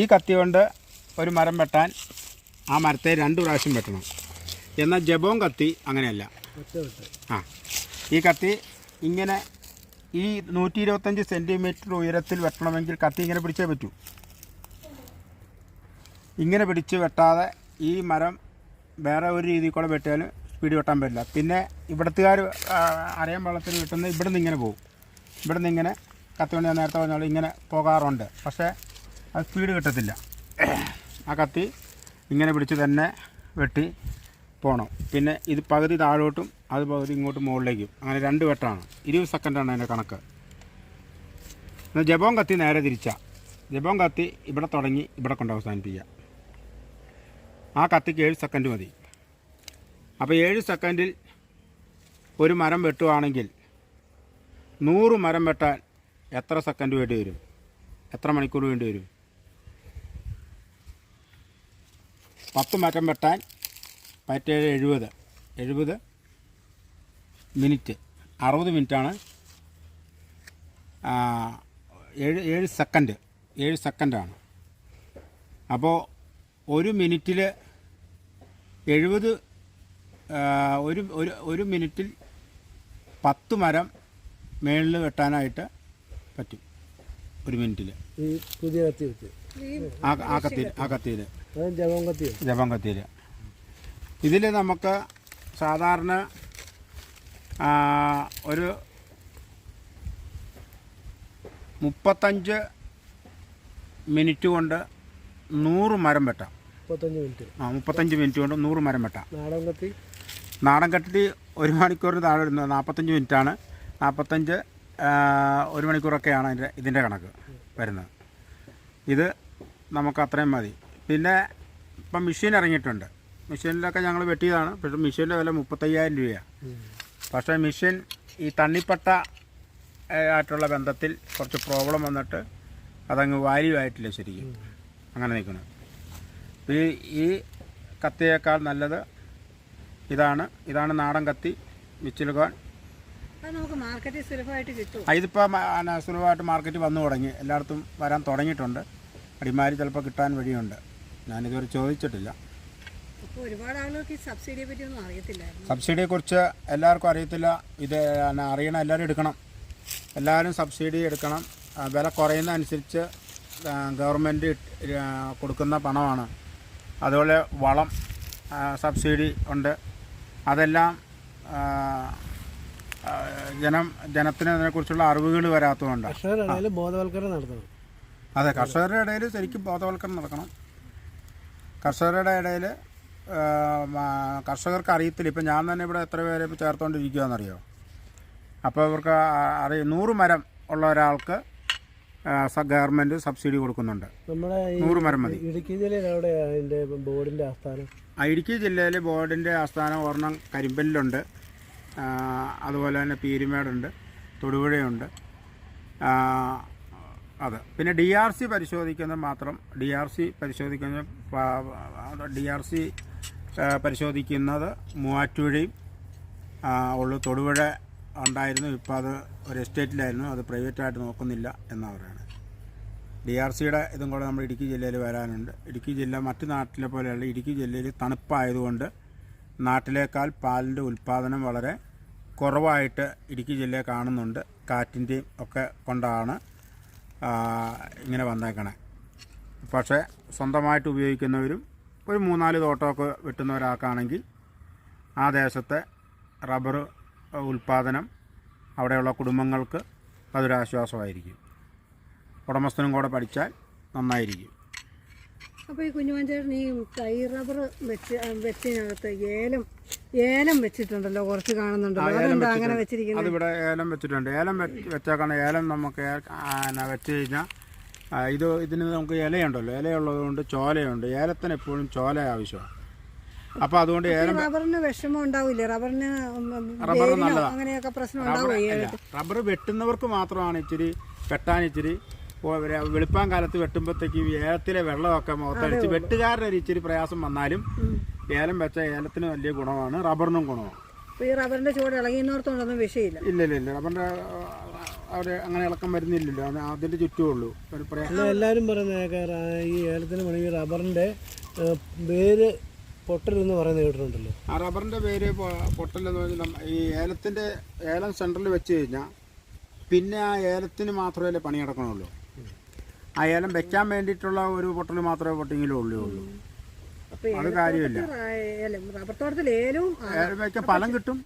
ഈ കത്തി കൊണ്ട് ഒരു മരം വെട്ടാൻ ആ മരത്തെ രണ്ട് പ്രാവശ്യം വെട്ടണം. എന്നാൽ ജബോം കത്തി അങ്ങനെയല്ല. ആ ഈ കത്തി ഇങ്ങനെ ഈ നൂറ്റി ഇരുപത്തഞ്ച് സെന്റിമീറ്റർ ഉയരത്തിൽ വെട്ടണമെങ്കിൽ കത്തി ഇങ്ങനെ പിടിച്ചേ പറ്റൂ. ഇങ്ങനെ പിടിച്ച് വെട്ടാതെ ഈ മരം വേറെ ഒരു രീതിയിൽ കൂടെ വെട്ടിയാലും സ്പീഡ് വെട്ടാൻ പറ്റില്ല. പിന്നെ ഇവിടത്തുകാർ അറിയാൻ വെള്ളത്തിൽ വെട്ടുന്നത് ഇവിടുന്ന് ഇങ്ങനെ പോകും. ഇവിടുന്ന് ഇങ്ങനെ കത്തി കൊണ്ട് ഞാൻ നേരത്തെ പറഞ്ഞോളൂ ഇങ്ങനെ പോകാറുണ്ട്. പക്ഷേ അത് സ്പീഡ് കിട്ടത്തില്ല. ആ കത്തി ഇങ്ങനെ പിടിച്ച് തന്നെ വെട്ടി പോകണം പിന്നെ ഇത് പകുതി താഴോട്ടും അത് പകുതി ഇങ്ങോട്ട് മുകളിലേക്കും. അങ്ങനെ രണ്ട് വെട്ടാണ്. ഇരുപത് സെക്കൻഡാണ് അതിന്റെ കണക്ക്. എന്നാൽ ജബോം കത്തി നേരെ തിരിച്ചാൽ ജബോം കത്തി ഇവിടെ തുടങ്ങി ഇവിടെ കൊണ്ട് അവസാനിപ്പിക്കുക ആ കത്തിക്ക് ഏഴ് സെക്കൻഡ് മതി. അപ്പോൾ ഏഴ് സെക്കൻഡിൽ ഒരു മരം വെട്ടുവാണെങ്കിൽ നൂറ് മരം വെട്ടാൻ എത്ര സെക്കൻഡ് വേണ്ടി വരും? എത്ര മണിക്കൂർ വേണ്ടി വരും? പത്ത് മരം വെട്ടാൻ പറ്റേഴ് എഴുപത്. എഴുപത് മിനിറ്റ്. അറുപത് മിനിറ്റാണ്. ഏഴ് ഏഴ് സെക്കൻഡ്. ഏഴ് സെക്കൻഡാണ്. അപ്പോൾ ഒരു മിനിറ്റിൽ എഴുപത് ഒരു ഒരു ഒരു മിനിറ്റിൽ പത്ത് മരം മേളിൽ വെട്ടാനായിട്ട് പറ്റും. ഒരു മിനിറ്റിൽ ആ കത്തിയിൽ ആ കത്തിയിൽ. ജപം കത്തിയോ? ജപം കത്തിയിൽ ഇതിൽ നമുക്ക് സാധാരണ ഒരു മുപ്പത്തഞ്ച് മിനിറ്റ് കൊണ്ട് നൂറ് മരം വെട്ടാം. മുപ്പത്തഞ്ച് മിനിറ്റ്. ആ മുപ്പത്തഞ്ച് മിനിറ്റ് കൊണ്ട് നൂറ് മരം വെട്ടാം. നാടൻ കത്തി? നാടൻ കട്ടി ഒരു മണിക്കൂറിന് താഴെ വരുന്നത് നാൽപ്പത്തഞ്ച് മിനിറ്റാണ്. നാൽപ്പത്തഞ്ച് ഒരു മണിക്കൂറൊക്കെയാണ് അതിന്റെ ഇതിന്റെ കണക്ക് വരുന്നത്. ഇത് നമുക്ക് അത്രയും മതി. പിന്നെ ഇപ്പം മെഷീൻ ഇറങ്ങിയിട്ടുണ്ട്. മെഷീനിലൊക്കെ ഞങ്ങൾ വെട്ടിയതാണ്. പക്ഷേ മെഷീന്റെ വില മുപ്പത്തയ്യായിരം രൂപയാണ് പക്ഷേ മെഷീൻ ഈ തണ്ണിപ്പട്ട ആയിട്ടുള്ള ബന്ധത്തിൽ കുറച്ച് പ്രോബ്ലം വന്നിട്ട് അതങ്ങ് വാല്യൂ ആയിട്ടില്ല ശരിക്കും. അങ്ങനെ നിൽക്കുന്നത് ഈ ഈ കത്തിയേക്കാൾ നല്ലത് ഇതാണ്. ഇതാണ് നാടൻ കത്തി മിച്ചിലുകാൻ ഇതിപ്പോൾ സുലഭമായിട്ട് മാർക്കറ്റ് വന്നു തുടങ്ങി. എല്ലായിടത്തും വരാൻ തുടങ്ങിയിട്ടുണ്ട്. അടിമാരി ചിലപ്പോൾ കിട്ടാൻ വഴിയുണ്ട്. ഞാനിതുവരെ ചോദിച്ചിട്ടില്ല. ഇപ്പോൾ ഒരുപാട് ആളുകൾക്ക് സബ്സിഡിയെ സബ്സിഡിയെക്കുറിച്ച് എല്ലാവർക്കും അറിയത്തില്ല. ഇത് അറിയണം എല്ലാവരും എടുക്കണം. എല്ലാവരും സബ്സിഡി എടുക്കണം. വില കുറയുന്ന അനുസരിച്ച് ഗവൺമെന്റ് കൊടുക്കുന്ന പണമാണ്. അതുപോലെ വളം സബ്സിഡി ഉണ്ട്. അതെല്ലാം ജനം ജനത്തിന് അതിനെക്കുറിച്ചുള്ള അറിവുകൾ വരാത്തതുകൊണ്ട് ബോധവൽക്കരണം നടത്തണം. അതെ കർഷകരുടെ ഇടയിൽ ശരിക്കും ബോധവൽക്കരണം നടക്കണം. കർഷകരുടെ ഇടയിൽ കർഷകർക്ക് അറിയത്തില്ല. ഇപ്പം ഞാൻ തന്നെ ഇവിടെ എത്ര പേരെ ഇപ്പോൾ ചേർത്തുകൊണ്ടിരിക്കുകയെന്നറിയോ അപ്പോൾ ഇവർക്ക് അറിയ നൂറ് മരം ഉള്ള ഒരാൾക്ക് ഗവൺമെന്റ് സബ്സിഡി കൊടുക്കുന്നുണ്ട്. നമ്മുടെ നൂറ് മരം മതി. ഇടുക്കി ജില്ലയിൽ ബോർഡിന്റെ ആസ്ഥാനം? ഇടുക്കി ജില്ലയിൽ ബോർഡിന്റെ ആസ്ഥാനം ഒരെണ്ണം കരിമ്പലിലുണ്ട്. അതുപോലെ തന്നെ പീരുമേടുണ്ട് തൊടുപുഴയുണ്ട്. അത്. പിന്നെ ഡി ആർ സി പരിശോധിക്കുന്നത് മാത്രം. ഡി ആർ സി പരിശോധിക്കുന്ന ഡി ആർ സി പരിശോധിക്കുന്നത് മൂവാറ്റുപുഴയും ഉള്ള തൊടുപുഴ ഉണ്ടായിരുന്നു. ഇപ്പോൾ അത് ഒരു എസ്റ്റേറ്റിലായിരുന്നു. അത് പ്രൈവറ്റായിട്ട് നോക്കുന്നില്ല എന്നാണ് പറയുന്നത്. ഡി ആർ സിയുടെ ഇതും കൂടെ നമ്മൾ ഇടുക്കി ജില്ലയിൽ വരാനുണ്ട്. ഇടുക്കി ജില്ല മറ്റു നാട്ടിലെ പോലെയല്ല. ഇടുക്കി ജില്ലയിൽ തണുപ്പായതുകൊണ്ട് നാട്ടിലേക്കാൾ പാലിന്റെ ഉൽപ്പാദനം വളരെ കുറവായിട്ട് ഇടുക്കി ജില്ലയെ കാണുന്നുണ്ട്. കാറ്റിന്റെയും ഒക്കെ കൊണ്ടാണ് ഇങ്ങനെ വന്നേക്കണേ. പക്ഷേ സ്വന്തമായിട്ട് ഉപയോഗിക്കുന്നവരും ഒരു മൂന്നാൽ തോട്ടമൊക്കെ വെട്ടുന്ന ഒരാൾക്കാണെങ്കിൽ ആ ദേശത്തെ റബ്ബർ ഉൽപ്പാദനം അവിടെയുള്ള കുടുംബങ്ങൾക്ക് അതൊരാശ്വാസമായിരിക്കും. ഉടമസ്ഥനും കൂടെ പഠിച്ചാൽ നന്നായിരിക്കും. അപ്പോൾ ഈ കുഞ്ഞുമഞ്ചേട്ടൻ ഈ കൈ റബ്ബർ വെച്ച് വെച്ചിനകത്ത് ഏലം ഏലം വെച്ചിട്ടുണ്ടല്ലോ കുറച്ച് കാണുന്നുണ്ടല്ലോ. അതെന്താ അങ്ങനെ വെച്ചിരിക്കുന്നത് അതിവിടെ ഏലം വെച്ചിട്ടുണ്ട്. ഏലം വെച്ച് വെച്ചേക്കാണ് ഏലം നമുക്ക് വെച്ച് കഴിഞ്ഞാൽ ഇത് ഇതിന് നമുക്ക് ഇലയുണ്ടല്ലോ. ഇലയുള്ളതുകൊണ്ട് ചോലയുണ്ട്. ഏലത്തിന് എപ്പോഴും ചോല ആവശ്യമാണ്. അപ്പൊ അതുകൊണ്ട് ഏലം റബ്ബറിന് വിഷമം ഉണ്ടാവില്ലേ? റബ്ബറിന് റബ്ബർ അങ്ങനെയൊക്കെ പ്രശ്നം റബ്ബർ വെട്ടുന്നവർക്ക് മാത്രമാണ് ഇച്ചിരി വെട്ടാൻ ഇച്ചിരി വെളുപ്പാൻ കാലത്ത് വെട്ടുമ്പോഴത്തേക്ക് ഏലത്തിലെ വെള്ളമൊക്കെ മുഖത്തടിച്ച് വെട്ടുകാരുടെ ഒരു ഇച്ചിരി പ്രയാസം വന്നാലും ഏലം വെച്ച ഏലത്തിന് വലിയ ഗുണമാണ് റബ്ബറിനും ഗുണമാണ്. ഈ റബ്ബറിന്റെ ചൂട് ഇളകിയെന്നോർത്തോണ്ടൊന്നും വിഷയമില്ല. ഇല്ല ഇല്ല ഇല്ല. റബ്ബറിന്റെ അവിടെ അങ്ങനെ ഇളക്കം വരുന്നില്ലല്ലോ. അതിന്റെ അതിന്റെ ചുറ്റുമേ ഉള്ളൂ. ഒരു പ്രേ- അല്ല എല്ലാവരും പറയുന്ന കേൾക്കാം, ഈ ഏലത്തിന് പണി റബ്ബറിന്റെ പേര് വേര് എന്ന് പറയുന്നത് കേട്ടിട്ടുണ്ടല്ലോ. ആ റബ്ബറിന്റെ പേര് പൊട്ടൽ പൊട്ടലെന്ന് പറഞ്ഞാൽ ഈ ഏലത്തിന്റെ ഏലം സെന്ററിൽ വെച്ച് കഴിഞ്ഞാൽ പിന്നെ ആ ഏലത്തിന് മാത്രമല്ലേ പണി നടക്കണുള്ളൂ. ഏലം വെക്കാൻ വേണ്ടിയിട്ടുള്ള ഒരു പൊട്ടൽ മാത്രമേ പൊട്ടിയെങ്കിലും ഉള്ളൂ. അത് കാര്യമില്ല. ഏലം റബ്ബർ തോട്ടത്തിൽ ഏലവും ആ, ഏലം വെക്കാൻ ഫലം കിട്ടും.